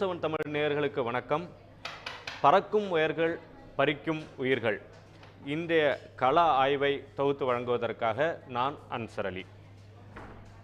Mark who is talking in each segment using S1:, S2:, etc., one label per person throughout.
S1: Seven Tamil நேயர்களுக்கு வணக்கம். பறக்கும் உயர்கள் பறிக்கும் உயிர்கள். இன்றைய கள ஆய்வை தொகுத்து வழங்குவதற்காக நான் அன்சர் அலி.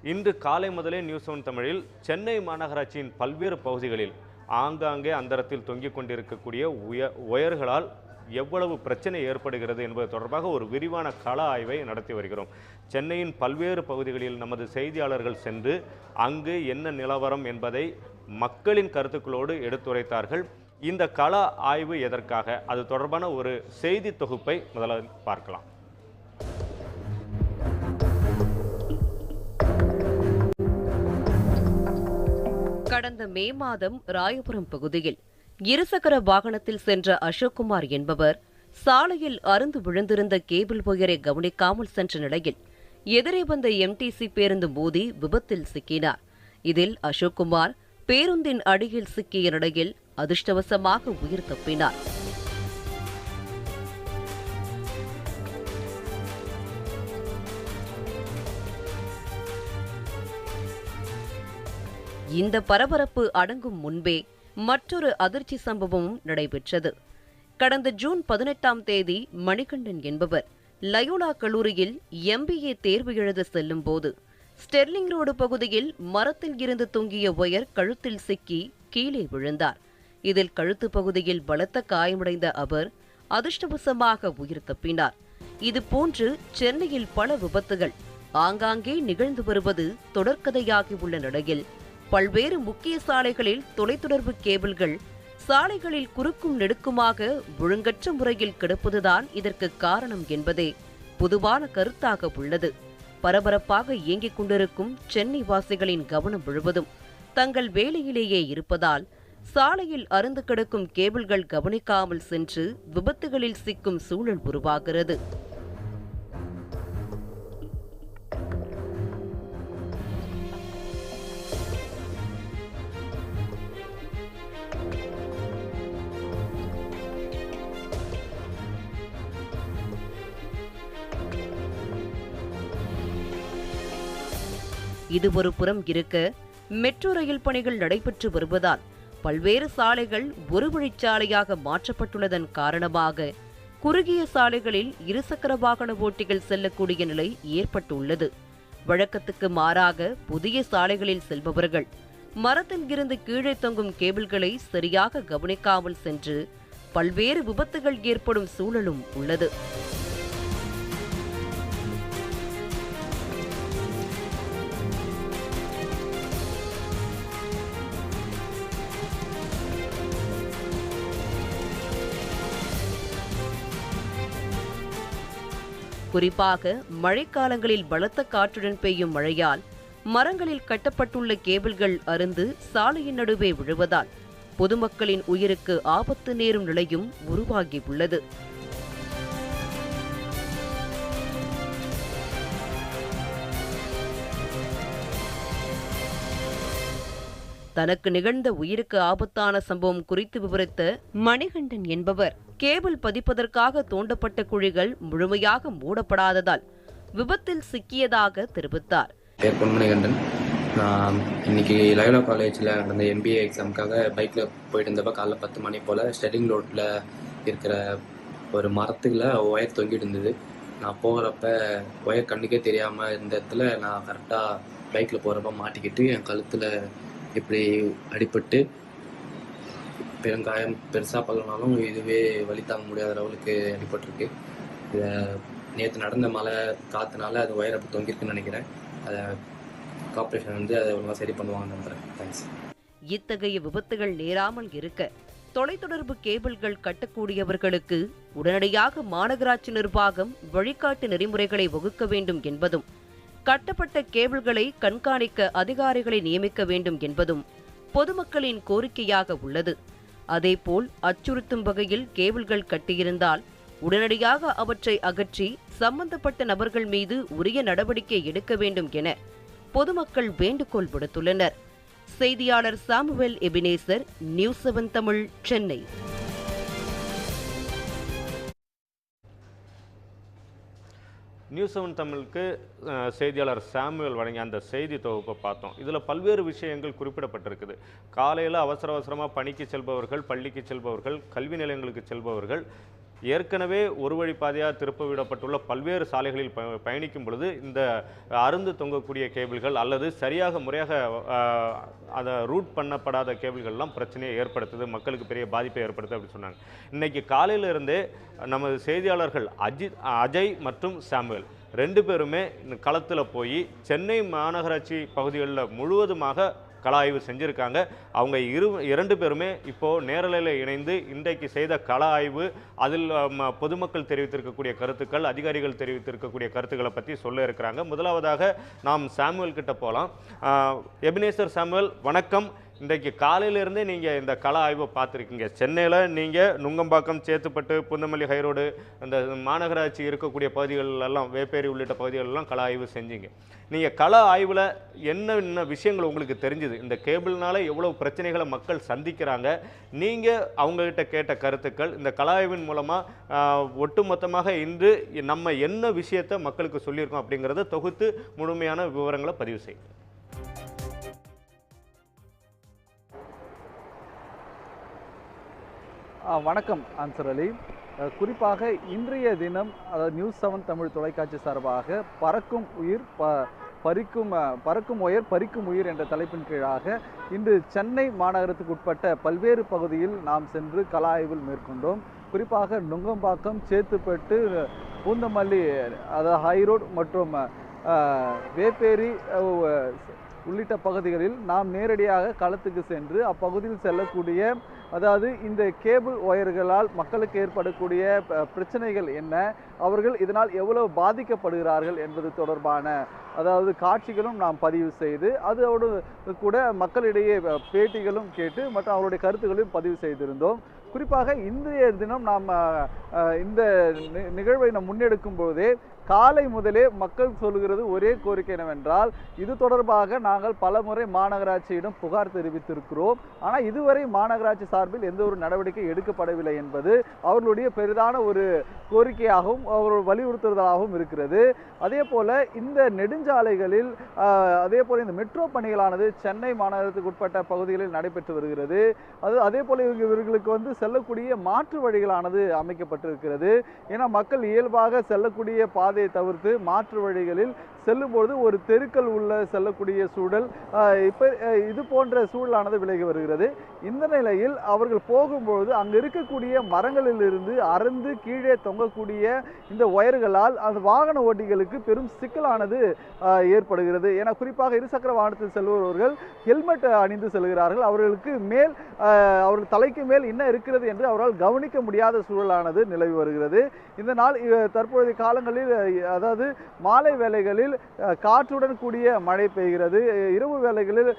S1: இன்று காலை முதலே நியூஸ் செவன் தமிழில் சென்னை மாநகராட்சியின் பல்வேறு பகுதிகளில் ஆங்காங்கே அந்தரத்தில் தொங்கிக் கொண்டிருக்கக்கூடிய உய உயர்களால் எவ்வளவு பிரச்சனை ஏற்படுகிறது என்பது தொடர்பாக ஒரு விரிவான கள ஆய்வை நடத்தி வருகிறோம். சென்னையின் பல்வேறு பகுதிகளில் நமது செய்தியாளர்கள் சென்று அங்கு என்ன நிலவரம் என்பதை மக்களின் கருத்துக்களோடு எடுத்துரைத்தார்கள். இந்த கள ஆய்வு எதற்காக? அது தொடர்பான ஒரு செய்தி தொகுப்பை முதல்ல பார்க்கலாம்.
S2: கடந்த மே மாதம் ராயபுரம் பகுதியில் இருசக்கர வாகனத்தில் சென்ற அசோக்குமார் என்பவர் சாலையில் அருந்து விழுந்திருந்த கேபிள் ஒயரை கவனிக்காமல் சென்ற நிலையில் எதிரே வந்த எம்டிசி பேருந்து மோதி விபத்தில் சிக்கினார். இதில் அசோக்குமார் பேருந்தின் அடியில் சிக்கிய நிலையில் அதிர்ஷ்டவசமாக உயிர் தப்பினார். இந்த பரபரப்பு அடங்கும் முன்பே மற்றொரு அதிர்ச்சி சம்பவமும் நடைபெற்றது. கடந்த ஜூன் பதினெட்டாம் தேதி மணிகண்டன் என்பவர் லயோலா கல்லூரியில் எம்பிஏ தேர்வு எழுத செல்லும் போது ஸ்டெர்லிங் ரோடு பகுதியில் மரத்தில் இருந்து தொங்கிய ஒயர் கழுத்தில் சிக்கி கீழே விழுந்தார். இதில் கழுத்து பகுதியில் பலத்த காயமடைந்த அவர் அதிர்ஷ்டவசமாக உயிர் தப்பினார். இதுபோன்று சென்னையில் பல விபத்துகள் ஆங்காங்கே நிகழ்ந்து வருவது தொடர்கதையாகியுள்ள நிலையில் பல்வேறு முக்கிய சாலைகளில் தொலைத்தொடர்பு கேபிள்கள் சாலைகளில் குறுக்கும் நெடுக்குமாக ஒழுங்கற்ற முறையில் கிடப்பதுதான் இதற்கு காரணம் என்பதே பொதுவான கருத்தாக உள்ளது. பரபரப்பாக இயங்கிக் கொண்டிருக்கும் சென்னை வாசிகளின் கவனம் முழுவதும் தங்கள் வேலையிலேயே இருப்பதால் சாலையில் அருந்து கிடக்கும் கேபிள்கள் கவனிக்காமல் சென்று விபத்துகளில் சிக்கும் சூழல் உருவாகிறது. இது ஒரு புறம் இருக்க மெட்ரோ ரயில் பணிகள் நடைபெற்று வருவதால் பல்வேறு சாலைகள் ஒரு வழிச்சாலையாக மாற்றப்பட்டுள்ளதன் காரணமாக குறுகிய சாலைகளில் இருசக்கர வாகன ஓட்டிகள் செல்லக்கூடிய நிலை ஏற்பட்டுள்ளது. வழக்கத்துக்கு மாறாக புதிய சாலைகளில் செல்பவர்கள் மரத்தில் இருந்து கீழே தொங்கும் கேபிள்களை சரியாக கவனிக்காமல் சென்று பல்வேறு விபத்துகள் ஏற்படும் சூழலும் உள்ளது. குறிப்பாக மழைக்காலங்களில் பலத்த காற்றுடன் பெய்யும் மழையால் மரங்களில் கட்டப்பட்டுள்ள கேபிள்கள் அருந்து சாலையின் நடுவே விழுவதால் பொதுமக்களின் உயிருக்கு ஆபத்து நேரும் நிலையும் உருவாகியுள்ளது. தனக்கு நிகழ்ந்த உயிருக்கு ஆபத்தான சம்பவம் குறித்து விவரித்த மணிகண்டன் என்பவர் கேபிள் பதிப்பதற்காக தோண்டப்பட்ட குழிகள் முழுமையாக மூடப்படாததால் விபத்தில் சிக்கியதாக தெரிவித்தார்.
S3: மணிகண்டன் நான் இன்னைக்கு லயோலா காலேஜில் நடந்த எம்பிஏ எக்ஸாமுக்காக பைக்கில் போயிட்டு இருந்தப்ப காலைல பத்து மணி போல் ஸ்டெடிங் ரோட்டில் இருக்கிற ஒரு மரத்துக்குள்ள ஒயர் தொங்கிட்டு இருந்தது. நான் போகிறப்ப ஒயர் கண்ணுக்கே தெரியாமல் இருந்த இடத்துல நான் கரெக்டாக பைக்கில் போகிறப்ப மாட்டிக்கிட்டு என் கழுத்தில் இப்படி அடிபட்டு பெருங்காயம் பெருசாக பகலனாலும் இதுவே வலி தாங்க முடியாத லெவலுக்கு அடிபட்டிருக்கு. இதை நேற்று நடந்த மழை காற்றுனால அது ஒயர் அப்படி தொங்கியிருக்குன்னு நினைக்கிறேன். அதை கார்ப்பரேஷன் வந்து அதை ஒழுங்காக சரி பண்ணுவாங்கன்னு நம்புகிறேன் தேங்க்ஸ்
S2: இத்தகைய விபத்துகள் நேராமல் இருக்க தொலைத்தொடர்பு கேபிள்கள் கட்டக்கூடியவர்களுக்கு உடனடியாக மாநகராட்சி நிர்வாகம் வழிகாட்டு நெறிமுறைகளை வகுக்க வேண்டும் என்பதும் கட்டப்பட்ட கேபிள்களை கண்காணிக்க அதிகாரிகளை நியமிக்க வேண்டும் என்பதும் பொதுமக்களின் கோரிக்கையாக உள்ளது. அதேபோல் அச்சுறுத்தும் வகையில் கேபிள்கள் கட்டியிருந்தால் உடனடியாக அவற்றை அகற்றி சம்பந்தப்பட்ட நபர்கள் மீது உரிய நடவடிக்கை எடுக்க வேண்டும் என பொதுமக்கள் வேண்டுகோள் விடுத்துள்ளனர். செய்தியாளர் Samuel Ebenezer news seven Tamil Chennai.
S1: News seven தமிழுக்கு செய்தியாளர் சாமுவேல் வழங்கிய அந்த செய்தி தொகுப்பை பார்த்தோம். இதில் பல்வேறு விஷயங்கள் குறிப்பிடப்பட்டிருக்குது. காலையில் அவசர அவசரமாக பணிக்கு செல்பவர்கள் பள்ளிக்கு செல்பவர்கள் கல்வி நிலையங்களுக்கு செல்பவர்கள் ஏற்கனவே ஒரு வழி பாதையாக திருப்ப விடப்பட்டுள்ள பல்வேறு சாலைகளில் ப பயணிக்கும் பொழுது இந்த அருந்து தொங்கக்கூடிய கேபிள்கள் அல்லது சரியாக முறையாக அதை ரூட் பண்ணப்படாத கேபிள்கள்லாம் பிரச்சனையை ஏற்படுத்துது மக்களுக்கு பெரிய பாதிப்பை ஏற்படுத்துது அப்படின்னு சொன்னாங்க. இன்னைக்கு காலையிலிருந்தே நமது செய்தியாளர்கள் அஜித் அஜய் மற்றும் சாமுவேல் ரெண்டு பேருமே களத்தில் போய் சென்னை மாநகராட்சி பகுதிகளில் முழுவதுமாக கள ஆய்வு செஞ்சுருக்காங்க. அவங்க இரு இரண்டு பேருமே இப்போது நேரலையில் இணைந்து இன்றைக்கு செய்த கள ஆய்வு அதில் ம, பொதுமக்கள் தெரிவித்திருக்கக்கூடிய கருத்துக்கள் அதிகாரிகள் தெரிவித்திருக்கக்கூடிய கருத்துக்களை பற்றி சொல்ல இருக்கிறாங்க. முதலாவதாக நாம் சாமுவேல் கிட்ட போகலாம் எபினேசர் சாமுவேல் வணக்கம். இன்றைக்கு காலையிலேருந்தே நீங்கள் இந்த கள ஆய்வை பார்த்துருக்கீங்க. சென்னையில் நீங்கள் நுங்கம்பாக்கம் சேத்துப்பட்டு புந்தமல்லி ஹைரோடு அந்த மாநகராட்சி இருக்கக்கூடிய பகுதிகளெல்லாம் வேப்பேரி உள்ளிட்ட பகுதிகளெல்லாம் கள ஆய்வு செஞ்சீங்க. நீங்கள் கள ஆய்வில் என்ன என்ன விஷயங்கள் உங்களுக்கு தெரிஞ்சுது? இந்த கேபிள்னால எவ்வளோ பிரச்சனைகளை மக்கள் சந்திக்கிறாங்க? நீங்கள் அவங்ககிட்ட கேட்ட கருத்துக்கள் இந்த கள ஆய்வின் மூலமாக ஒட்டுமொத்தமாக இன்று நம்ம என்ன விஷயத்தை மக்களுக்கு சொல்லியிருக்கோம் அப்படிங்கிறத தொகுத்து முழுமையான விவரங்களை பதிவு செய்யும்
S4: வணக்கம் ஆன்சர் அலி. குறிப்பாக இன்றைய தினம் அதாவது நியூஸ் செவன் தமிழ் தொலைக்காட்சி சார்பாக பறக்கும் உயிர் ப பறிக்கும் பறக்கும் உயர் பறிக்கும் உயிர் என்ற தலைப்பின் கீழாக இன்று சென்னை மாநகரத்துக்கு உட்பட்ட பல்வேறு பகுதியில் நாம் சென்று கல ஆய்வில் மேற்கொண்டோம். குறிப்பாக நுங்கம்பாக்கம் சேத்துப்பட்டு பூந்தமல்லி அதாவது ஹைரோட் மற்றும் வேப்பேரி உள்ளிட்ட பகுதிகளில் நாம் நேரடியாக களத்துக்கு சென்று அப்பகுதியில் செல்லக்கூடிய அதாவது இந்த கேபிள் ஒயர்களால் மக்களுக்கு ஏற்படக்கூடிய ப- பிரச்சனைகள் என்ன? அவர்கள் இதனால் எவ்வளவு பாதிக்கப்படுகிறார்கள் என்பது தொடர்பான அதாவது காட்சிகளும் நாம் பதிவு செய்து அதோடு கூட மக்களிடையே பேட்டிகளும் கேட்டு மற்றும் அவருடைய கருத்துக்களையும் பதிவு செய்திருந்தோம். குறிப்பாக இன்றைய தினம் நாம் இந்த நி- நிகழ்வை நாம் முன்னெடுக்கும் போதே காலை முதலே மக்கள் சொல்கிறது ஒரே கோரிக்கை என்னவென்றால் இது தொடர்பாக நாங்கள் பலமுறை மாநகராட்சியிடம் புகார் தெரிவித்திருக்கிறோம். ஆனால் இதுவரை மாநகராட்சி சார்பில் எந்த ஒரு நடவடிக்கை எடுக்கப்படவில்லை என்பது அவர்களுடைய பெரிதான ஒரு கோரிக்கையாகவும் அவர்கள் வலியுறுத்துவதாகவும் இருக்கிறது. அதே போல இந்த நெடுஞ்சாலைகளில் அதே போல் இந்த மெட்ரோ பணிகளானது சென்னை மாநகரத்துக்கு உட்பட்ட பகுதிகளில் நடைபெற்று வருகிறது. அது அதே போல் இவங்க இவர்களுக்கு வந்து செல்லக்கூடிய மாற்று வழிகளானது அமைக்கப்பட்டிருக்கிறது. ஏன்னா மக்கள் இயல்பாக செல்லக்கூடிய பாதையை தவிர்த்து மாற்று வழிகளில் செல்லும்பொழுது ஒரு தெருக்கள் உள்ள செல்லக்கூடிய சூழல் இப்போ இது போன்ற சூழலானது விலகி வருகிறது. இந்த நிலையில் அவர்கள் போகும்பொழுது அங்கு இருக்கக்கூடிய மரங்களிலிருந்து அறுந்து கீழே தொங்கக்கூடிய இந்த ஒயர்களால் அந்த வாகன ஓட்டிகளுக்கு பெரும் சிக்கலானது ஏற்படுகிறது. ஏன்னா குறிப்பாக இருசக்கர வாகனத்தில் செல்பவர்கள் ஹெல்மெட் அணிந்து செல்கிறார்கள். அவர்களுக்கு மேல் அவர்கள் தலைக்கு மேல் என்ன இருக்கிறது என்று அவரால் கவனிக்க முடியாத சூழலானது நிலவி வருகிறது. இந்த நாள் இ- தற்பொழுதைய காலங்களில் அதாவது மாலை வேலைகளில் காற்றுடன் கூடிய மழை பெய்கிறது. இரவு வேளைகளில்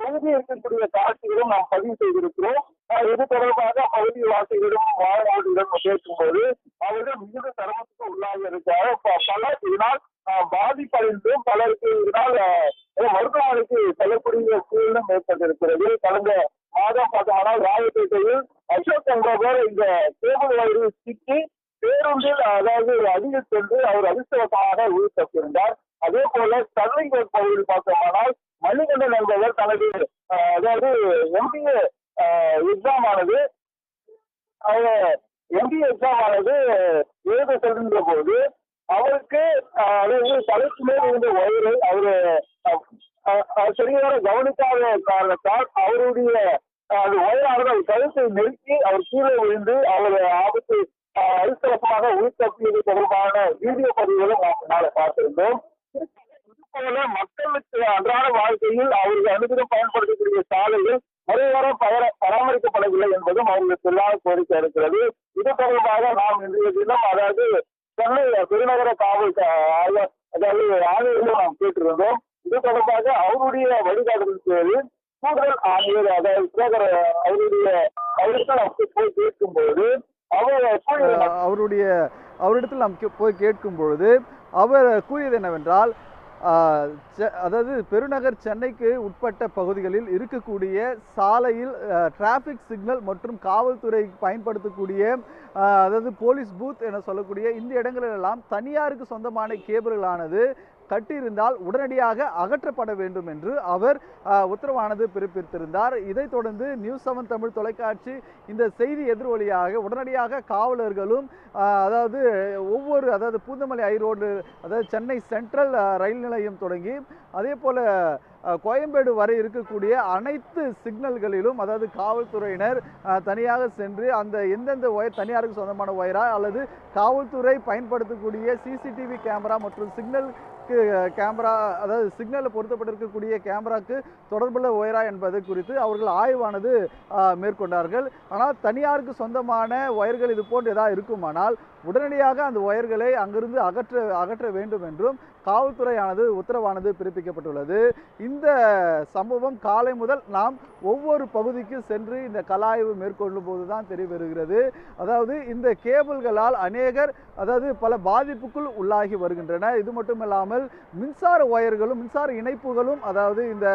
S5: பகுதி இருக்கக்கூடிய காட்சிகளும் நாம் பதிவு செய்திருக்கிறோம். இது தொடர்பாக பகுதி வாசிகளிடம் வாழ்வாளர்களிடம் கேட்கும்போது அவர்கள் மிகுந்த சிரமத்துக்கு உள்ளாக இருக்காங்க பல இதனால் பாதிப்படைந்தும் பலருக்கு இதனால் மருத்துவமனைக்கு செல்லக்கூடிய சூழலும் ஏற்பட்டிருக்கிறது. கடந்த மாதம் பார்த்தோம்னா ராயப்பேட்டையில் அசோக் என்பவர் இந்த கேபிள் வயரில் சிக்கி பேருந்தில் அதாவது அருகில் சென்று அவர் அதிர்ஷ்டவசமாக உயிர் தப்பியிருந்தார் அதே போல ஸ்டர்லிங் பகுதியில் பார்த்தோமானால் மணிகண்டன் என்பவர் தனது அதாவது எம்பிஏ எக்ஸாம் ஆனது எம்பிஏ எக்ஸாம் ஆனது எழுத செல்கின்ற போது அவருக்கு அதாவது தலைக்கு மேல் இருந்த வயிறு அவரு சரியான கவனிக்காத காரணத்தால் அவருடைய அஹ், அந்த அவர் கழுத்தை நெருக்கி அவர் கீழே விழுந்து அவர் ஆபத்து அஹ், உள்கப்பியது தொடர்பான வீடியோ பதிவுகளும் நாளை பார்த்திருந்தோம். இது போல மக்களுக்கு அன்றாட வாழ்க்கையில் அவர்கள் அனுதினம் பயன்படுத்தக்கூடிய சாலைகள் முறையாக பராமரிக்கப்படவில்லை என்பதும் அவர்களுக்கு இல்லாத கோரிக்கை இருக்கிறது. இது தொடர்பாக நாம் இன்றைய தினம் அதாவது சென்னை பெருநகர காவல் அதாவது ஆணையர்களும் நாம் கேட்டிருந்தோம். இது தொடர்பாக அவருடைய வழிகாட்டுதல் பேரில் கூடுதல் ஆணையர் அதாவது அவருடைய அவருக்கு நாம் போய் கேட்கும்போது
S4: அவருடைய அவரிடத்தில் நாம் போய் கேட்கும் பொழுது அவர் கூறியது என்னவென்றால் அதாவது பெருநகர் சென்னைக்கு உட்பட்ட பகுதிகளில் இருக்கக்கூடிய சாலையில் டிராஃபிக் சிக்னல் மற்றும் காவல்துறை பயன்படுத்தக்கூடிய அதாவது போலீஸ் பூத் என சொல்லக்கூடிய இந்த இடங்களிலெல்லாம் தனியாருக்கு சொந்தமான கேபிள்களானது கட்டியிருந்தால் உடனடியாக அகற்றப்பட வேண்டும் என்று அவர் உத்தரவானது பிறப்பித்திருந்தார். இதைத் தொடர்ந்து நியூஸ் செவன் தமிழ் தொலைக்காட்சி இந்த செய்தி எதிரொலியாக உடனடியாக காவலர்களும் அதாவது ஒவ்வொரு அதாவது பூந்தமல்லி ஐரோடு அதாவது சென்னை சென்ட்ரல் ரயில் நிலையம் தொடங்கி அதே போல் கோயம்பேடு வரை இருக்கக்கூடிய அனைத்து சிக்னல்களிலும் அதாவது காவல்துறையினர் தனியாக சென்று அந்த எந்தெந்த ஒயர் தனியாருக்கு சொந்தமான ஒயரா அல்லது காவல்துறை பயன்படுத்தக்கூடிய சிசிடிவி கேமரா மற்றும் சிக்னல் கேமரா அதாவது சிக்னலில் பொருத்தப்பட்டிருக்கக்கூடிய கேமராக்கு தொடர்புள்ள ஒயரா என்பது குறித்து அவர்கள் ஆய்வானது மேற்கொண்டார்கள். ஆனால் தனியாருக்கு சொந்தமான ஒயர்கள் இது போன்று ஏதாவது இருக்குமானால் உடனடியாக அந்த ஒயர்களை அங்கிருந்து அகற்ற அகற்ற வேண்டும் என்றும் காவல்துறையானது உத்தரவானது பிறப்பிக்கப்பட்டுள்ளது. இந்த சம்பவம் காலை முதல் நாம் ஒவ்வொரு பகுதிக்கு சென்று இந்த கலாய்வு மேற்கொள்ளும் போது தான் தெரிய வருகிறது அதாவது இந்த கேபிள்களால் அநேகர் அதாவது பல பாதிப்புக்குள் உள்ளாகி வருகின்றன இது மட்டுமில்லாமல் மின்சார ஒயர்களும் மின்சார இணைப்புகளும் அதாவது இந்த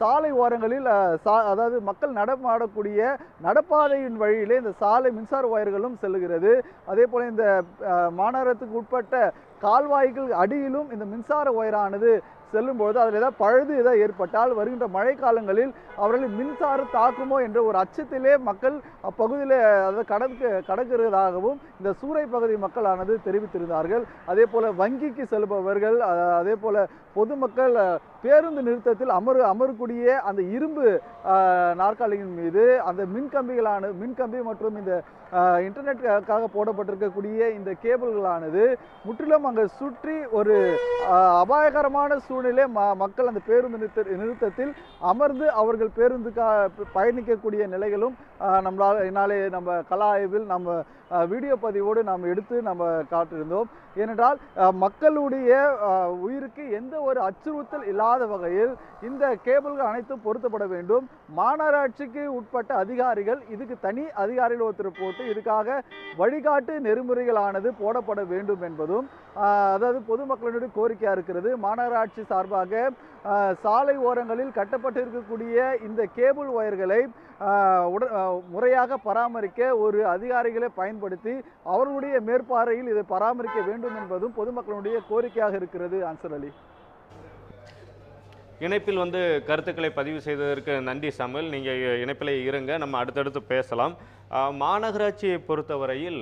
S4: சாலை ஓரங்களில் சா அதாவது மக்கள் நடமாடக்கூடிய நடப்பாதையின் வழியிலே இந்த சாலை மின்சார ஒயர்களும் செல்லுகிறது. அதே போல் இந்த மாநகரத்துக்கு உட்பட்ட கால்வாய்கள் அடியிலும் இந்த மின்சார ஒயரானது செல்லும்போது அதில் ஏதாவது பழுது ஏதாவது ஏற்பட்டால் வருகின்ற மழைக்காலங்களில் அவர்களை மின்சாரம் தாக்குமோ என்ற ஒரு அச்சத்திலே மக்கள் அப்பகுதியில் அதை கடற்கு கடக்கிறதாகவும் இந்த சூறை பகுதி மக்களானது தெரிவித்திருந்தார்கள். அதே போல் வங்கிக்கு செல்பவர்கள் அதே போல் பொதுமக்கள் பேருந்து நிறுத்தத்தில் அமரு அமரக்கூடிய அந்த இரும்பு நாற்காலியின் மீது அந்த மின்கம்பிகளான மின்கம்பி மற்றும் இந்த இன்டர்நெட்டுக்காக போடப்பட்டிருக்கக்கூடிய இந்த கேபிள்களானது முற்றிலும் அங்கே சுற்றி ஒரு அபாயகரமான சூழ்நிலை ம மக்கள் அந்த பேருந்து நிறுத்த நிறுத்தத்தில் அமர்ந்து அவர்கள் பேருந்துக்காக பயணிக்கக்கூடிய நிலைகளும் நம்மளால் என்னாலே நம்ம கலா ஆய்வில் நம்ம வீடியோ பதிவோடு நாம் எடுத்து நம்ம காட்டியிருந்தோம் ஏனென்றால் மக்களுடைய உயிருக்கு எந்த ஒரு அச்சுறுத்தல் இல்லாத வகையில் இந்த கேபிள்கள் அனைத்தும் பொருத்தப்பட வேண்டும். மாநகராட்சிக்கு உட்பட்ட அதிகாரிகள் இதுக்கு தனி அதிகாரிகள் ஒருத்தர் போட்டு இதுக்காக வழிகாட்டு நெறிமுறைகளானது போடப்பட வேண்டும் என்பதும் அதாவது பொதுமக்களினுடைய கோரிக்கையாக இருக்கிறது. மாநகராட்சி சார்பாக சாலை ஓரங்களில் கட்டப்பட்டு இருக்கக்கூடிய இந்த கேபிள் ஒயர்களை உட முறையாக பராமரிக்க ஒரு அதிகாரிகளை பயன்படுத்தி அவர்களுடைய மேற்பார்வையில் இதை பராமரிக்க வேண்டும் என்பதும் பொதுமக்களுடைய கோரிக்கையாக இருக்கிறது ஆன்சர் அலி.
S1: இணைப்பில் வந்து கருத்துக்களை பதிவு செய்ததற்கு நன்றி சமையல் நீங்கள் இணைப்பில் இருங்க நம்ம அடுத்தடுத்து பேசலாம். மாநகராட்சியை பொறுத்தவரையில்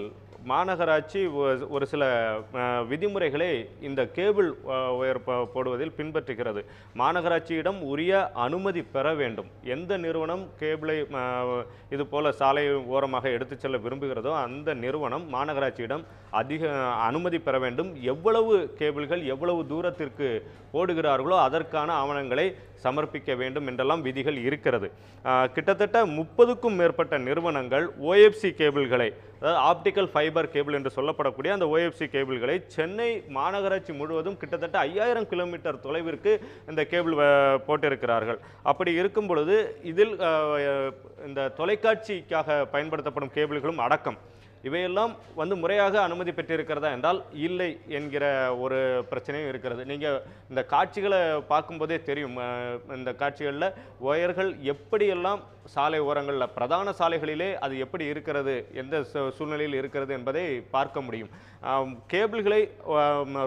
S1: மாநகராட்சி ஒ- ஒரு சில விதிமுறைகளை இந்த கேபிள் ஒயர் போடுவதில் பின்பற்றுகிறது. மாநகராட்சியிடம் உரிய அனுமதி பெற வேண்டும். எந்த நிறுவனம் கேபிளை இது போல சாலை ஓரமாக எடுத்துச் செல்ல விரும்புகிறதோ அந்த நிறுவனம் மாநகராட்சியிடம் அதிக அனுமதி பெற வேண்டும். எவ்வளவு கேபிள்கள் எவ்வளவு தூரத்திற்கு போடுகிறார்களோ அதற்கான ஆவணங்களை சமர்ப்பிக்க வேண்டும் என்றெல்லாம் விதிகள் இருக்கிறது. கிட்டத்தட்ட முப்பதுக்கும் மேற்பட்ட நிறுவனங்கள் ஓஎஃப்சி கேபிள்களை அதாவது ஆப்டிக்கல் ஃபைபர் கேபிள் என்று சொல்லப்படக்கூடிய அந்த ஓஎஃப்சி கேபிள்களை சென்னை மாநகராட்சி முழுவதும் கிட்டத்தட்ட ஐயாயிரம் கிலோமீட்டர் தொலைவிற்கு இந்த கேபிள் வ- போட்டிருக்கிறார்கள். அப்படி இருக்கும் பொழுது இதில் இந்த தொலைக்காட்சிக்காக பயன்படுத்தப்படும் கேபிள்களும் அடக்கம். இவையெல்லாம் வந்து முறையாக அனுமதி பெற்றிருக்கிறதா என்றால் இல்லை என்கிற ஒரு பிரச்சனையும் இருக்கிறது. நீங்கள் இந்த காட்சிகளை பார்க்கும்போதே தெரியும். இந்த காட்சிகளில் ஒயர்கள் எப்படியெல்லாம் சாலை ஓரங்களில் பிரதான சாலைகளிலே அது எப்படி இருக்கிறது எந்த சூழ்நிலையில் இருக்கிறது என்பதை பார்க்க முடியும். கேபிள்களை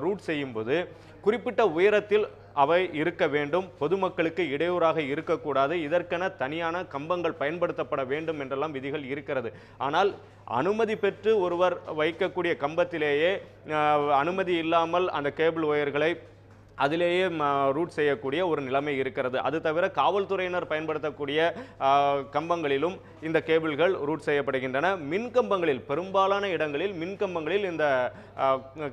S1: ரூட் செய்யும்போது குறிப்பிட்ட உயரத்தில் அவை இருக்க வேண்டும். பொதுமக்களுக்கு இடையூறாக இருக்கக்கூடாது. இதற்கென தனியான கம்பங்கள் பயன்படுத்தப்பட வேண்டும் என்றெல்லாம் விதிகள் இருக்கிறது. ஆனால் அனுமதி பெற்று ஒருவர் வைக்கக்கூடிய கம்பத்திலேயே அனுமதி இல்லாமல் அந்த கேபிள் ஒயர்களை அதிலேயே ரூட் செய்யக்கூடிய ஒரு நிலைமை இருக்கிறது. அது தவிர காவல்துறையினர் பயன்படுத்தக்கூடிய கம்பங்களிலும் இந்த கேபிள்கள் ரூட் செய்யப்படுகின்றன. மின் கம்பங்களில் பெரும்பாலான இடங்களில் மின் கம்பங்களில் இந்த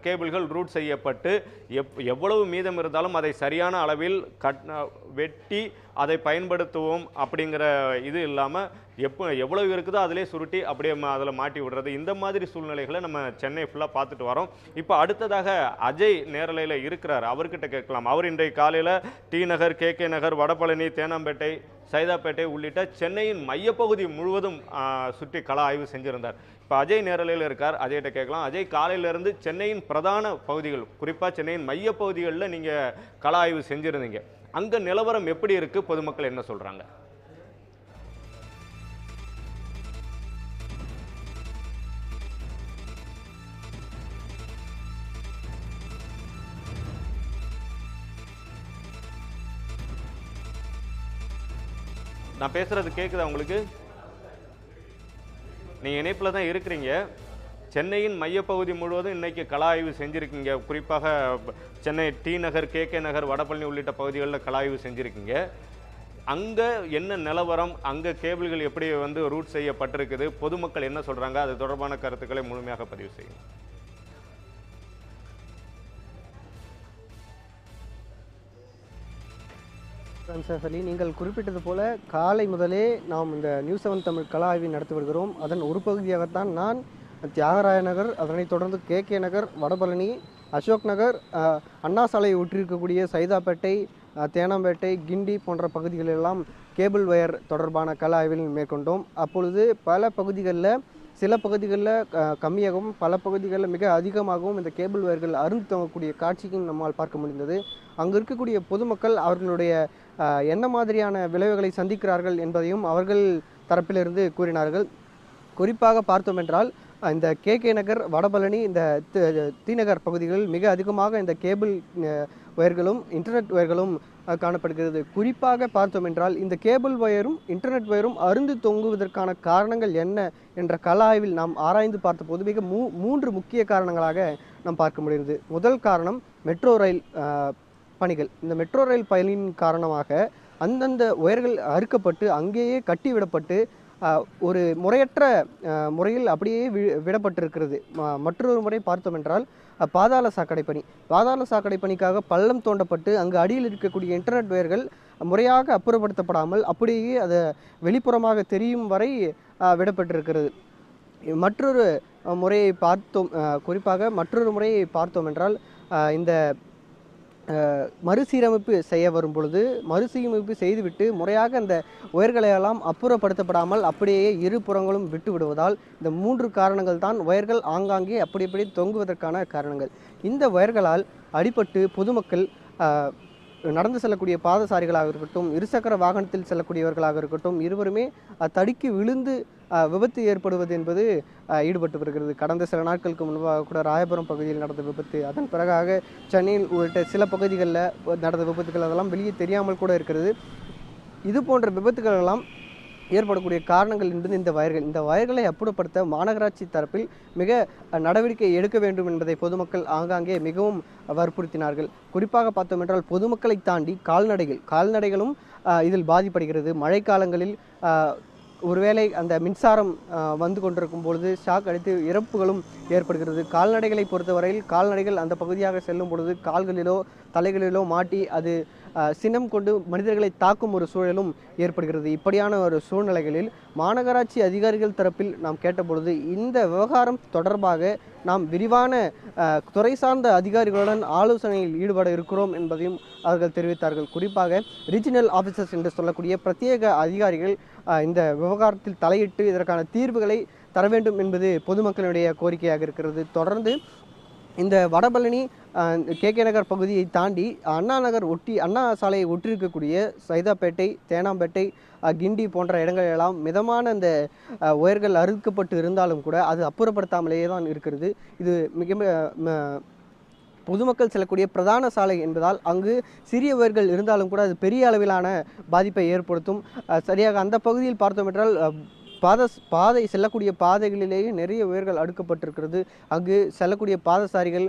S1: கேபிள்கள் ரூட் செய்யப்பட்டு எப் எவ்வளவு மீதம் இருந்தாலும் அதை சரியான அளவில் கட் வெட்டி அதை பயன்படுத்துவோம் அப்படிங்கிற இது இல்லாமல் எப்போ எவ்வளவு இருக்குதோ அதிலே சுருட்டி அப்படியே அதில் மாட்டி விடுறது. இந்த மாதிரி சூழ்நிலைகளை நம்ம சென்னை ஃபுல்லாக பார்த்துட்டு வரோம். இப்போ அடுத்ததாக அஜய் நேரலையில் இருக்கிறார். அவர்கிட்ட கேட்கலாம். அவர் இன்றைய காலையில் T Nagar K K Nagar Vadapalani Teynampet Saidapet உள்ளிட்ட சென்னையின் மையப்பகுதி முழுவதும் சுற்றி கள ஆய்வு செஞ்சிருந்தார். இப்போ அஜய் நேரலையில் இருக்கார். அஜய்கிட்ட கேட்கலாம். அஜய் காலையிலேருந்து சென்னையின் பிரதான பகுதிகள் குறிப்பாக சென்னையின் மையப்பகுதிகளில் நீங்கள் கள ஆய்வு செஞ்சுருந்தீங்க. அங்கே நிலவரம் எப்படி இருக்குது பொதுமக்கள் என்ன சொல்கிறாங்க நான் பேசுகிறது கேட்குதா உங்களுக்கு? நீங்கள் இணைப்பில் தான் இருக்கிறீங்க. சென்னையின் மையப்பகுதி முழுவதும் இன்றைக்கி கலா ஆய்வு செஞ்சுருக்கீங்க. குறிப்பாக Chennai T Nagar K K Nagar Vadapalani உள்ளிட்ட பகுதிகளில் கலா ஆய்வு செஞ்சுருக்கீங்க. அங்கே என்ன நிலவரம்? அங்கே கேபிள்கள் எப்படி வந்து ரூட் செய்யப்பட்டிருக்குது? பொதுமக்கள் என்ன சொல்கிறாங்க அது தொடர்பான கருத்துக்களை முழுமையாக பதிவு செய்யும்
S6: சலி நீங்கள் குறிப்பிட்டது போல காலை முதலே நாம் இந்த நியூ செவன் தமிழ் கலா ஆய்வை நடத்தி வருகிறோம். அதன் ஒரு பகுதியாகத்தான் நான் தியாகராய நகர் அதனைத் தொடர்ந்து கே. கே. நகர் வடபழனி அசோக் நகர் அண்ணா சாலையை ஒற்றிருக்கக்கூடிய சைதாப்பேட்டை தேனாம்பேட்டை கிண்டி போன்ற பகுதிகளெல்லாம் கேபிள் வயர் தொடர்பான கல ஆய்வில் மேற்கொண்டோம். அப்பொழுது பல பகுதிகளில் சில பகுதிகளில் கம்மியாகவும் பல பகுதிகளில் மிக அதிகமாகவும் இந்த கேபிள் வயர்கள் அருந்து தொங்கக்கூடிய காட்சியும் நம்மால் பார்க்க முடிந்தது. அங்கு இருக்கக்கூடிய பொதுமக்கள் அவர்களுடைய என்ன மாதிரியான விளைவுகளை சந்திக்கிறார்கள் என்பதையும் அவர்கள் தரப்பிலிருந்து கூறினார்கள். குறிப்பாக பார்த்தோம் என்றால் இந்த கே கே நகர் வடபழனி இந்த தீநகர் பகுதிகளில் மிக அதிகமாக இந்த கேபிள் ஒயர்களும் இன்டர்நெட் ஒயர்களும் காணப்படுகிறது. குறிப்பாக பார்த்தோம் என்றால் இந்த கேபிள் ஒயரும் இன்டர்நெட் ஒயரும் அருந்து தொங்குவதற்கான காரணங்கள் என்ன என்ற கல ஆய்வில் நாம் ஆராய்ந்து பார்த்தபோது மிக மூ மூன்று முக்கிய காரணங்களாக நாம் பார்க்க முடிகிறது. முதல் காரணம் மெட்ரோ ரயில் பணிகள். இந்த மெட்ரோ ரயில் பணியின் காரணமாக அந்தந்த ஒயர்கள் அறுக்கப்பட்டு அங்கேயே கட்டிவிடப்பட்டு ஒரு முறையற்ற முறையில் அப்படியே வி விடப்பட்டிருக்கிறது. மற்றொரு முறை பார்த்தோம் என்றால் பாதாள சாக்கடை பணி. பாதாள சாக்கடை பணிக்காக பள்ளம் தோண்டப்பட்டு அங்கு அடியில் இருக்கக்கூடிய இன்டர்நெட் வயர்கள் முறையாக அப்புறப்படுத்தப்படாமல் அப்படியே அதை வெளிப்புறமாக தெரியும் வரை விடப்பட்டிருக்கிறது. மற்றொரு முறையை பார்த்தோம் குறிப்பாக மற்றொரு முறையை பார்த்தோம் என்றால் இந்த மறுசீரமைப்பு செய்ய வரும் பொழுது மறுசீரமைப்பு செய்துவிட்டு முறையாக அந்த ஒயர்களையெல்லாம் அப்புறப்படுத்தப்படாமல் அப்படியே இரு புறங்களும் விட்டு விடுவதால் இந்த மூன்று காரணங்கள் தான் ஒயர்கள் ஆங்காங்கே அப்படி அப்படி தொங்குவதற்கான காரணங்கள். இந்த ஒயர்களால் அடிபட்டு பொதுமக்கள் நடந்து செல்லக்கூடிய பாதசாரிகளாக இருக்கட்டும் இருசக்கர வாகனத்தில் செல்லக்கூடியவர்களாக இருக்கட்டும் இருவருமே தடுக்கி விழுந்து விபத்து ஏற்படுவது என்பது ஈடுபட்டு வருகிறது. கடந்த சில நாட்களுக்கு முன்பாக கூட ராயபுரம் பகுதியில் நடந்த விபத்து. அதன் பிறகாக சென்னையில் உள்ளிட்ட சில பகுதிகளில் நடந்த விபத்துகள் அதெல்லாம் வெளியே தெரியாமல் கூட இருக்கிறது. இது போன்ற விபத்துகள் எல்லாம் ஏற்படக்கூடிய காரணங்கள் என்பது இந்த வயர்கள். இந்த வயர்களை அப்புறப்படுத்த மாநகராட்சி தரப்பில் மிக நடவடிக்கை எடுக்க வேண்டும் என்பதை பொதுமக்கள் ஆங்காங்கே மிகவும் வற்புறுத்தினார்கள். குறிப்பாக பார்த்தோம் என்றால் பொதுமக்களை தாண்டி கால்நடைகள். கால்நடைகளும் இதில் பாதிப்படுகிறது. மழைக்காலங்களில் ஒருவேளை அந்த மின்சாரம் வந்து கொண்டிருக்கும் பொழுது ஷாக் அடித்து இறப்புகளும் ஏற்படுகிறது. கால்நடைகளை பொறுத்தவரையில் கால்நடைகள் அந்த பகுதியாக செல்லும் பொழுது கால்களிலோ தலைகளிலோ மாட்டி அது சினம் கொண்டு மனிதர்களை தாக்கும் ஒரு சூழலும் ஏற்படுகிறது. இப்படியான ஒரு சூழ்நிலைகளில் மாநகராட்சி அதிகாரிகள் தரப்பில் நாம் கேட்டபொழுது இந்த விவகாரம் தொடர்பாக நாம் விரிவான துறை சார்ந்த அதிகாரிகளுடன் ஆலோசனையில் ஈடுபட இருக்கிறோம் என்பதையும் அவர்கள் தெரிவித்தார்கள். குறிப்பாக ரீஜினல் ஆஃபீஸர்ஸ் என்று சொல்லக்கூடிய பிரத்யேக அதிகாரிகள் இந்த விவகாரத்தில் தலையிட்டு இதற்கான தீர்வுகளை தர வேண்டும் என்பது பொதுமக்களுடைய கோரிக்கையாக இருக்கிறது. தொடர்ந்து இந்த வடபழனி கே கே நகர் பகுதியை தாண்டி அண்ணா நகர் ஒட்டி அண்ணா சாலையை ஒட்டியிருக்கக்கூடிய சைதாப்பேட்டை தேனாம்பேட்டை கிண்டி போன்ற இடங்கள் எல்லாம் மிதமான அந்த உயர்கள் அறுக்கப்பட்டு இருந்தாலும் கூட அது அப்புறப்படுத்தாமலேயே தான் இருக்கிறது. இது மிக ம- பொதுமக்கள் செல்லக்கூடிய பிரதான சாலை என்பதால் அங்கு சிறிய உயர்கள் இருந்தாலும் கூட அது பெரிய அளவிலான பாதிப்பை ஏற்படுத்தும். சரியாக அந்த பகுதியில் பார்த்தோம் என்றால் பாத பாதை செல்லக்கூடிய பாதைகளிலேயே நிறைய உயர்கள் அடுக்கப்பட்டிருக்கிறது. அங்கு செல்லக்கூடிய பாதசாரிகள்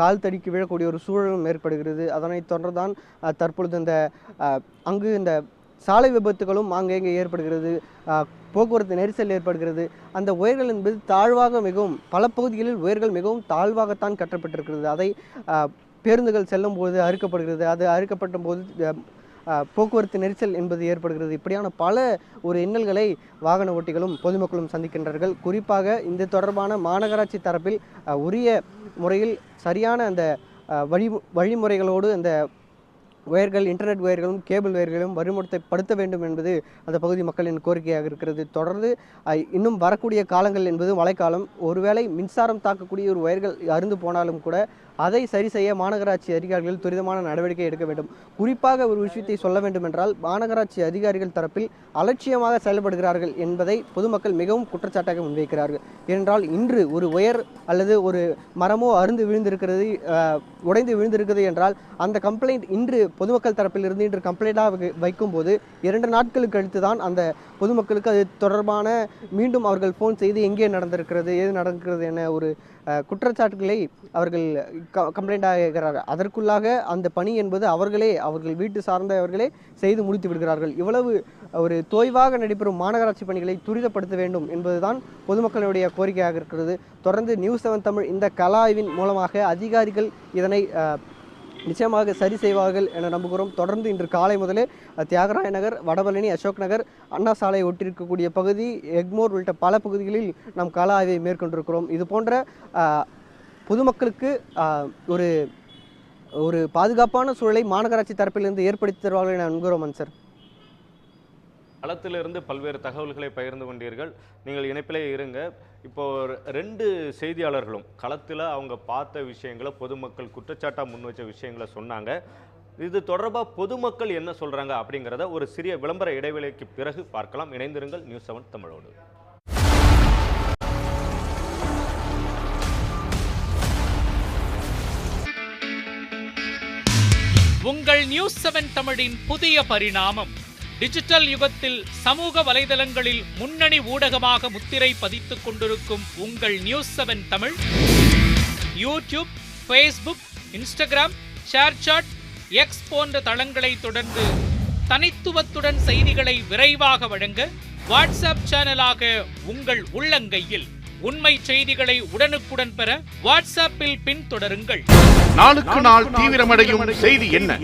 S6: கால் தடிக்கு விழக்கூடிய ஒரு சூழலும் ஏற்படுகிறது. அதனைத் தொடர்ந்துதான் தற்பொழுது இந்த அங்கு இந்த சாலை விபத்துகளும் அங்கங்கே ஏற்படுகிறது. போக்குவரத்து நெரிசல் ஏற்படுகிறது. அந்த உயர்கள் என்பது தாழ்வாக மிகவும் பல பகுதிகளில் உயர்கள் மிகவும் தாழ்வாகத்தான் கட்டப்பட்டிருக்கிறது. அதை பேருந்துகள் செல்லும் போது அறுக்கப்படுகிறது. அது அறுக்கப்பட்ட போது போக்குவரத்து நெரிசல் என்பது ஏற்படுகிறது. இப்படியான பல ஒரு இன்னல்களை வாகன ஓட்டிகளும் பொதுமக்களும் சந்திக்கின்றார்கள். குறிப்பாக இந்த தொடர்பான மாநகராட்சி தரப்பில் உரிய முறையில் சரியான அந்த வழி வழிமுறைகளோடு அந்த ஒயர்கள் இன்டர்நெட் ஒயர்களும் கேபிள் ஒயர்களும் வரிமுறைப்படுத்த வேண்டும் என்பது அந்த பகுதி மக்களின் கோரிக்கையாக இருக்கிறது. தொடர்ந்து இன்னும் வரக்கூடிய காலங்கள் என்பது மழைக்காலம் ஒருவேளை மின்சாரம் தாக்கக்கூடிய ஒரு ஒயர்கள் அருந்து போனாலும் கூட அதை சரி செய்ய மாநகராட்சி அதிகாரிகள் துரிதமான நடவடிக்கை எடுக்க வேண்டும். குறிப்பாக ஒரு விஷயத்தை சொல்ல வேண்டும் என்றால் மாநகராட்சி அதிகாரிகள் தரப்பில் அலட்சியமாக செயல்படுகிறார்கள் என்பதை பொதுமக்கள் மிகவும் குற்றச்சாட்டாக முன்வைக்கிறார்கள். ஏனென்றால் இன்று ஒரு ஒயர் அல்லது ஒரு மரமோ அருந்து விழுந்திருக்கிறது உடைந்து விழுந்திருக்கிறது என்றால் அந்த கம்ப்ளைண்ட் இன்று பொதுமக்கள் தரப்பில் இருந்து இன்று கம்ப்ளைண்டாக வைக்கும்போது இரண்டு நாட்களுக்கு அடுத்து தான் அந்த பொதுமக்களுக்கு அது தொடர்பான மீண்டும் அவர்கள் ஃபோன் செய்து எங்கே நடந்திருக்கிறது ஏது நடக்கிறது என ஒரு குற்றச்சாட்டுகளை அவர்கள் க கம்ப்ளைண்ட் ஆகிறார்கள். அதற்குள்ளாக அந்த பணி என்பது அவர்களே அவர்கள் வீட்டு சார்ந்தவர்களே செய்து முடித்து விடுகிறார்கள். இவ்வளவு ஒரு தொய்வாக நடைபெறும் மாநகராட்சி பணிகளை துரிதப்படுத்த வேண்டும் என்பதுதான் பொதுமக்களுடைய கோரிக்கையாக இருக்கிறது. தொடர்ந்து நியூஸ் செவன் தமிழ் இந்த கலாய்வின் மூலமாக அதிகாரிகள் இதனை நிச்சயமாக சரி செய்வார்கள் என நம்புகிறோம். தொடர்ந்து இன்று காலை முதலே தியாகராய நகர் வடபழனி அசோக் நகர் அண்ணா சாலை ஒட்டியிருக்கக்கூடிய பகுதி எக்மோர் உள்ளிட்ட பல பகுதிகளில் நாம் கள ஆய்வை மேற்கொண்டிருக்கிறோம். இது போன்ற பொதுமக்களுக்கு ஒரு ஒரு பாதுகாப்பான சூழலை மாநகராட்சி தரப்பிலிருந்து ஏற்படுத்தி தருவார்கள் என நம்புகிறோம் சார்
S1: களத்திலிருந்து பல்வேறு தகவல்களை பகிர்ந்து கொண்டீர்கள். நீங்கள் இணைப்பிலே இருங்க. இப்போ ரெண்டு செய்தியாளர்களும் களத்தில் அவங்க பார்த்த விஷயங்களை பொதுமக்கள் குற்றச்சாட்டாக முன் வச்ச விஷயங்களை சொன்னாங்க. இது தொடர்பாக பொதுமக்கள் என்ன சொல்கிறாங்க அப்படிங்கிறத ஒரு சிறிய விளம்பர இடைவேளைக்கு பிறகு பார்க்கலாம். இணைந்திருங்கள் நியூஸ் செவன் தமிழோடு.
S7: உங்கள் நியூஸ் செவன் தமிழின் புதிய பரிணாமம். டிஜிட்டல் யுகத்தில் சமூக வலைதளங்களில் முன்னணி ஊடகமாக முத்திரை பதித்துக் கொண்டிருக்கும் உங்கள் news seven Tamil. YouTube Facebook Instagram ShareChat X போன்ற தளங்களை தொடர்ந்து தனித்துவத்துடன் செய்திகளை விரைவாக வழங்க வாட்ஸ்அப் சேனலாக உங்கள் உள்ளங்கையில். உண்மை செய்திகளை உடனுக்குடன் பெற வாட்ஸ்அப்பில் பின்தொடருங்கள்.
S8: நாளுக்கு நாள் தீவிரமடையும் செய்தி என்ன?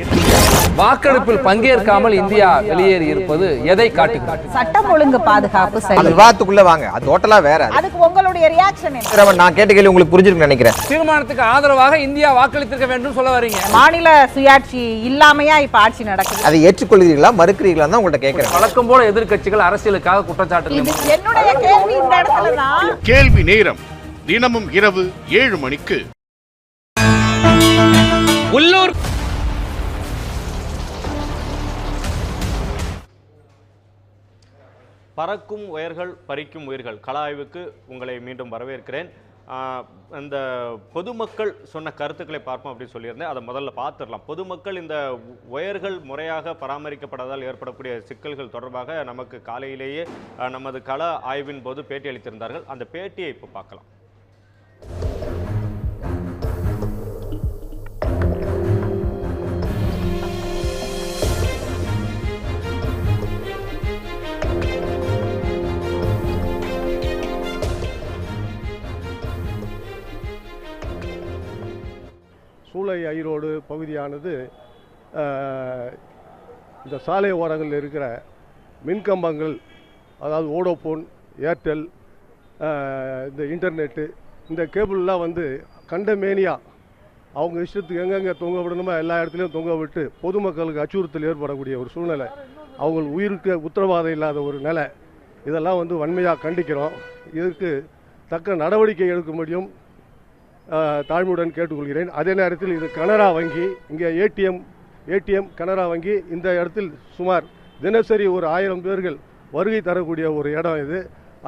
S9: வாக்கெடுப்பில் பங்கேற்காமல் இந்தியா வெளியேறி இருப்பது எதை காட்டுகிறது?
S10: சட்டம் ஒழுங்கு பாதுகாப்பு
S11: விவாதத்துக்குள்ள வாங்க. அது டோட்டலா வேற. அது.
S10: அதுக்கு உங்களுடைய ரியாக்ஷன் என்ன?
S11: நான் கேட்ட கேள்வி உங்களுக்கு புரிஞ்சிருக்குன்னு நினைக்கிறேன்.
S9: தீர்மானத்துக்கு ஆதரவாக இந்தியா வாக்களித்திருக்க வேண்டும் சொல்ல வரீங்க.
S10: மாநில சுயாட்சி இல்லாமையா இப்ப ஆட்சி நடக்குது?
S11: அதை ஏற்றுக்கொள்கிறீர்களா மறுக்கிறீர்களா தான் உங்கள்ட்ட கேட்கிறேன்.
S9: வழக்கம் போல எதிர்க்கட்சிகள் அரசியலுக்காக குற்றச்சாட்டு
S10: இது என்னுடைய கேள்வி இந்த இடத்துல தான்
S8: கேள்வி நேரம். தினமும் இரவு ஏழு மணிக்கு.
S7: உள்ளூர்
S1: பறக்கும் உயர்கள் பறிக்கும் உயிர்கள். கள ஆய்வுக்கு உங்களை மீண்டும் வரவேற்கிறேன். இந்த பொதுமக்கள் சொன்ன கருத்துக்களை பார்ப்போம் அப்படின்னு சொல்லியிருந்தேன். அதை முதல்ல பார்த்துடலாம். பொதுமக்கள் இந்த உயர்கள் முறையாக பராமரிக்கப்படாதால் ஏற்படக்கூடிய சிக்கல்கள் தொடர்பாக நமக்கு காலையிலேயே நமது கள ஆய்வின் போது பேட்டி அளித்திருந்தார்கள். அந்த பேட்டியை இப்போ பார்க்கலாம்.
S12: சூளை ஐரோடு பகுதியானது இந்த சாலை ஓரங்களில் இருக்கிற மின்கம்பங்கள் அதாவது ஓடோஃபோன் ஏர்டெல் இந்த இன்டர்நெட்டு இந்த கேபிள்லாம் வந்து கண்டமேனியா அவங்க இஷ்டத்துக்கு எங்கெங்கே தொங்க விடணுமோ எல்லா இடத்துலையும் தொங்க விட்டு பொதுமக்களுக்கு அச்சுறுத்தல் ஏற்படக்கூடிய ஒரு சூழ்நிலை. அவங்க உயிருக்கு உத்தரவாதம் இல்லாத ஒரு நிலை. இதெல்லாம் வந்து வன்மையாக கண்டிக்கிறோம். இதற்கு தக்க நடவடிக்கை எடுக்க முடியும். தாழ்மையுடன் கேட்டுக்கொள்கிறேன். அதே நேரத்தில் இது கனரா வங்கி இங்கே ஏடிஎம் ஏடிஎம் கனரா வங்கி இந்த இடத்தில் சுமார் தினசரி ஒரு ஆயிரம் பேர்கள் வருகை தரக்கூடிய ஒரு இடம் இது.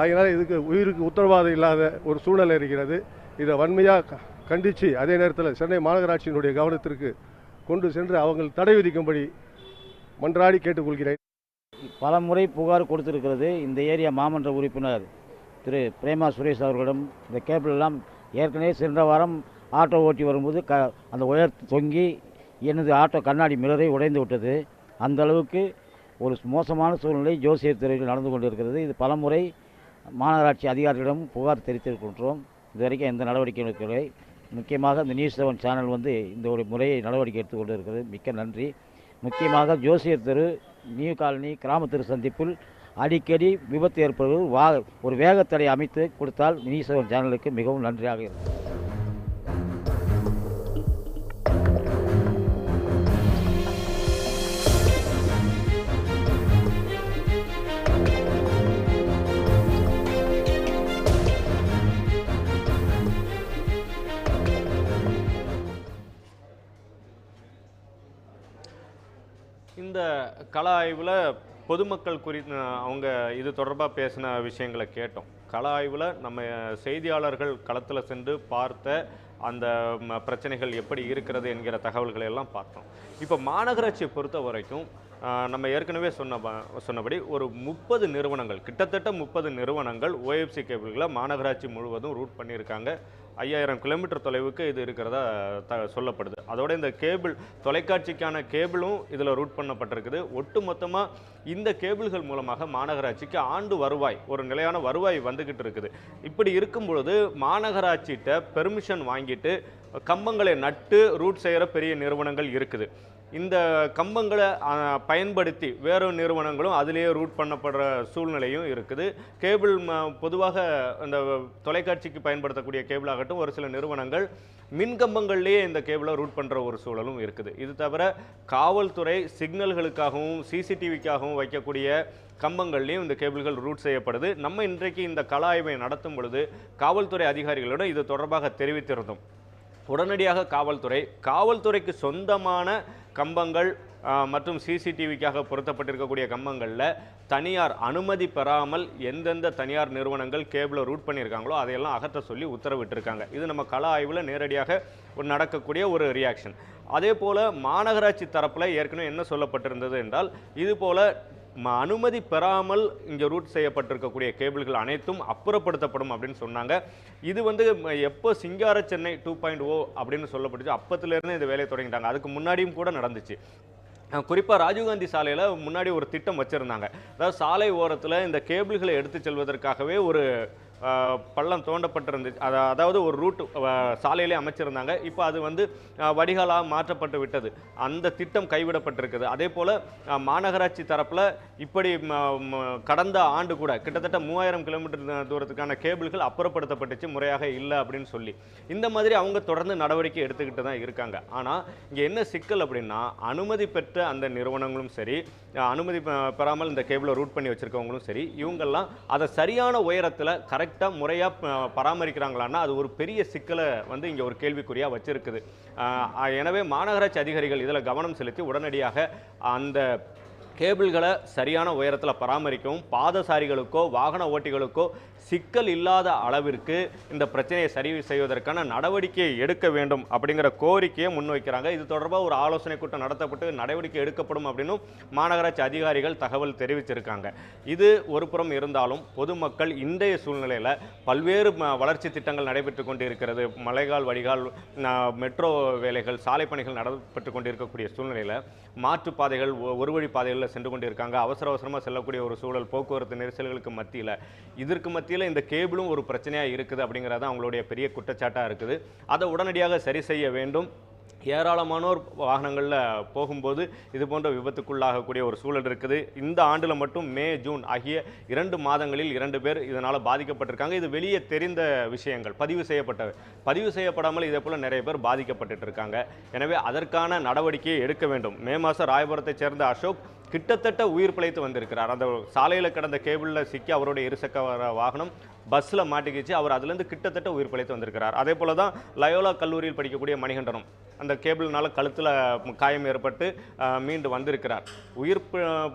S12: அதனால் இதுக்கு உயிருக்கு உத்தரவாதம் இல்லாத ஒரு சூழ்நிலை இருக்கிறது. இதை வன்மையாக கண்டித்து அதே நேரத்தில் சென்னை மாநகராட்சியினுடைய கவனத்திற்கு கொண்டு சென்று அவங்க தடை விதிக்கும்படி மன்றாடி கேட்டுக்கொள்கிறேன்.
S13: பல முறை புகார் கொடுத்திருக்கிறது இந்த ஏரியா மாமன்ற உறுப்பினர் திரு பிரேமா சுரேஷ் அவர்களிடம். இந்த கேபிள் எல்லாம் ஏற்கனவே சென்ற வாரம் ஆட்டோ ஓட்டி வரும்போது க அந்த உயர் தொங்கி எனது ஆட்டோ கண்ணாடி மிரரை உடைந்து விட்டது. அந்த அளவுக்கு ஒரு மோசமான சூழ்நிலை ஜோசியர் துறையில் நடந்து கொண்டிருக்கிறது. இது பலமுறை மாநகராட்சி அதிகாரிகளிடம் புகார் தெரிவித்திருக்கின்றோம். இதுவரைக்கும் எந்த நடவடிக்கையும் எடுக்கவில்லை. முக்கியமாக இந்த நியூஸ் செவன் சேனல் வந்து இந்த ஒரு முறையை நடவடிக்கை எடுத்துக்கொண்டு இருக்கிறது மிக்க நன்றி. முக்கியமாக ஜோசியர் தெரு நியூ காலனி கிராம சந்திப்பில் அடிக்கடி விபத்து ஏற்படுவது வா ஒரு வேகத்தடை அமைத்து கொடுத்தால் மினிசோன் சேனலுக்கு மிகவும் நன்றியாக இருக்கும்.
S1: இந்த கல ஆய்வில் பொதுமக்கள் குறி அவங்க இது தொடர்பாக பேசின விஷயங்களை கேட்டோம். கள ஆய்வில் நம்ம செய்தியாளர்கள் களத்தில் சென்று பார்த்த அந்த பிரச்சனைகள் எப்படி இருக்கிறது என்கிற தகவல்களை எல்லாம் பார்த்தோம். இப்போ மாநகராட்சியை பொறுத்த வரைக்கும் நம்ம ஏற்கனவே சொன்ன சொன்னபடி ஒரு முப்பது நிறுவனங்கள் கிட்டத்தட்ட முப்பது நிறுவனங்கள் ஓஎஃப்சி கேபிள்களை மாநகராட்சி முழுவதும் ரூட் பண்ணியிருக்காங்க. ஐயாயிரம் கிலோமீட்டர் தொலைவுக்கு இது இருக்கிறதா த சொல்லப்படுது. அதோட இந்த கேபிள் தொலைக்காட்சிக்கான கேபிளும் இதில் ரூட் பண்ணப்பட்டிருக்குது. ஒட்டு மொத்தமாக இந்த கேபிள்கள் மூலமாக மாநகராட்சிக்கு ஆண்டு வருவாய் ஒரு நிலையான வருவாய் வந்துக்கிட்டு இருக்குது. இப்படி இருக்கும் பொழுது மாநகராட்சிகிட்ட பெர்மிஷன் வாங்கிட்டு கம்பங்களை நட்டு ரூட் செய்கிற பெரிய நிறுவனங்கள் இருக்குது. இந்த கம்பங்களை பயன்படுத்தி வேறு நிறுவனங்களும் அதிலேயே ரூட் பண்ணப்படுற சூழ்நிலையும் இருக்குது. கேபிள் ம- பொதுவாக இந்த தொலைக்காட்சிக்கு பயன்படுத்தக்கூடிய கேபிள் ஆகட்டும் ஒரு சில நிறுவனங்கள் மின் கம்பங்கள்லேயே இந்த கேபிளை ரூட் பண்ணுற ஒரு சூழலும் இருக்குது. இது தவிர காவல்துறை சிக்னல்களுக்காகவும் சிசிடிவிக்காகவும் வைக்கக்கூடிய கம்பங்கள்லேயும் இந்த கேபிள்கள் ரூட் செய்யப்படுது. நம்ம இன்றைக்கு இந்த கலாய்வை நடத்தும் பொழுது காவல்துறை அதிகாரிகளிடம் இது தொடர்பாக தெரிவித்திருந்தோம். உடனடியாக காவல்துறை காவல்துறைக்கு சொந்தமான கம்பங்கள் மற்றும் சிசிடிவிக்காக பொருத்தப்பட்டிருக்கக்கூடிய கம்பங்களில் தனியார் அனுமதி பெறாமல் எந்தெந்த தனியார் நிறுவனங்கள் கேபிளை ரூட் பண்ணியிருக்காங்களோ அதையெல்லாம் அகற்ற சொல்லி உத்தரவிட்டிருக்காங்க. இது நம்ம கள ஆய்வில் நேரடியாக ஒரு நடக்கக்கூடிய ஒரு ரியாக்ஷன் அதே போல் மாநகராட்சி தரப்பில் ஏற்கனவே என்ன சொல்லப்பட்டிருந்தது என்றால் இது போல் அனுமதி பெறாமல் இங்கே ரூட் செய்யப்பட்டிருக்கக்கூடிய கேபிள்கள் அனைத்தும் அப்புறப்படுத்தப்படும் அப்படின்னு சொன்னாங்க. இது வந்து எப்போ சிங்கார சென்னை டூ பாயிண்ட் ஓ அப்படின்னு சொல்லப்பட்டுச்சு. அப்பத்துலேருந்து இந்த வேலையை தொடங்கிட்டாங்க. அதுக்கு முன்னாடியும் கூட நடந்துச்சு. குறிப்பாக ராஜீவ்காந்தி சாலையில் முன்னாடி ஒரு திட்டம் வச்சுருந்தாங்க. அதாவது சாலை ஓரத்தில் இந்த கேபிள்களை எடுத்து செல்வதற்காகவே ஒரு பள்ளம் தோண்டப்பட்டிருந்துச்சு. அதை அதாவது ஒரு ரூட் சாலையிலே அமைச்சிருந்தாங்க. இப்போ அது வந்து வடிகாலாக மாற்றப்பட்டு விட்டது. அந்த திட்டம் கைவிடப்பட்டிருக்குது. அதே போல் மாநகராட்சி தரப்பில் இப்படி ம- கடந்த ஆண்டு கூட கிட்டத்தட்ட மூவாயிரம் கிலோமீட்டர் தூரத்துக்கான கேபிள்கள் அப்புறப்படுத்தப்பட்டுச்சு முறையாக இல்லை அப்படின்னு சொல்லி. இந்த மாதிரி அவங்க தொடர்ந்து நடவடிக்கை எடுத்துக்கிட்டு தான் இருக்காங்க. ஆனால் இங்கே என்ன சிக்கல் அப்படின்னா அனுமதி பெற்ற அந்த நிறுவனங்களும் சரி அனுமதி பெ- பெறாமல் இந்த கேபிளை ரூட் பண்ணி வச்சுருக்கவங்களும் சரி இவங்கெல்லாம் அதை சரியான உயரத்தில் கரெக்டாக முறையாக பராமரிக்கிறாங்களான்னா அது ஒரு பெரிய சிக்கலை வந்து இங்கே ஒரு கேள்விக்குறியாக வச்சுருக்குது. எனவே மாநகராட்சி அதிகாரிகள் இதில் கவனம் செலுத்தி உடனடியாக அந்த கேபிள்களை சரியான உயரத்தில் பராமரிக்கவும் பாதசாரிகளுக்கோ வாகன ஓட்டிகளுக்கோ சிக்கல் இல்லாத அளவிற்கு இந்த பிரச்சனையை சரி செய்வதற்கான நடவடிக்கையை எடுக்க வேண்டும் அப்படிங்கிற கோரிக்கையை முன்வைக்கிறாங்க. இது தொடர்பாக ஒரு ஆலோசனை கூட்டம் நடத்தப்பட்டு நடவடிக்கை எடுக்கப்படும் அப்படின்னும் மாநகராட்சி அதிகாரிகள் தகவல் தெரிவிச்சிருக்காங்க. இது ஒரு புறம் இருந்தாலும் பொதுமக்கள் இன்றைய சூழ்நிலையில் பல்வேறு ம- வளர்ச்சி திட்டங்கள் நடைபெற்று கொண்டிருக்கிறது. மலைகால் வடிகால் மெட்ரோ வேலைகள் சாலை பணிகள் நடைபெற்று கொண்டிருக்கக்கூடிய சூழ்நிலையில் மாற்றுப்பாதைகள் ஒ- ஒரு வழி பாதைகள் பாதைகளில் சென்று கொண்டிருக்காங்க. அவசர அவசரமாக செல்லக்கூடிய ஒரு சூழல் போக்குவரத்து நெரிசல்களுக்கு மத்தியில். இதற்கு மத்தியில் இந்த கேபிளும் ஒரு பிரச்சனையாக இருக்குது அப்படிங்கிறதான் அவங்களுடைய பெரிய குற்றச்சாட்டாக இருக்குது. அதை உடனடியாக சரி செய்ய வேண்டும். ஏராளமானோர் வாகனங்களில் போகும்போது இது போன்ற விபத்துக்குள்ளாகக்கூடிய ஒரு சூழல் இருக்குது. இந்த ஆண்டில் மட்டும் மே ஜூன் ஆகிய இரண்டு மாதங்களில் இரண்டு பேர் இதனால் பாதிக்கப்பட்டிருக்காங்க. இது வெளியே தெரிந்த விஷயங்கள் பதிவு செய்யப்பட்ட பதிவு செய்யப்படாமல் இதே போல் நிறைய பேர் பாதிக்கப்பட்டுட்டு இருக்காங்க. எனவே அதற்கான நடவடிக்கையை எடுக்க வேண்டும். மே மாதம் ராயபுரத்தைச் சேர்ந்த அசோக் கிட்டத்தட்ட உயிர் பிழைத்து வந்திருக்கிறார். அந்த சாலையில் கிடந்த கேபிளில் சிக்கி அவருடைய இருசக்கர வாகனம் பஸ்ஸில் மாட்டிக்கிச்சு. அவர் அதுலேருந்து கிட்டத்தட்ட உயிர் பிழைத்து வந்திருக்கிறார். அதே போல தான் லயோலா கல்லூரியில் படிக்கக்கூடிய மணிகண்டனம் அந்த கேபிள்னால கழுத்தில் காயம் ஏற்பட்டு மீண்டு வந்திருக்கிறார். உயிர்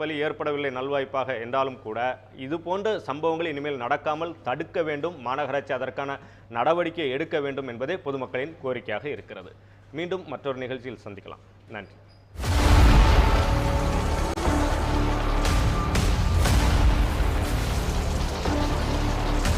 S1: பலி ஏற்படவில்லை நல்வாய்ப்பாக என்றாலும் கூட இது போன்ற சம்பவங்கள் இனிமேல் நடக்காமல் தடுக்க வேண்டும். மாநகராட்சி அதற்கான நடவடிக்கை எடுக்க வேண்டும் என்பதே பொதுமக்களின் கோரிக்கையாக இருக்கிறது. மீண்டும் மற்றொரு நிகழ்ச்சியில் சந்திக்கலாம். நன்றி.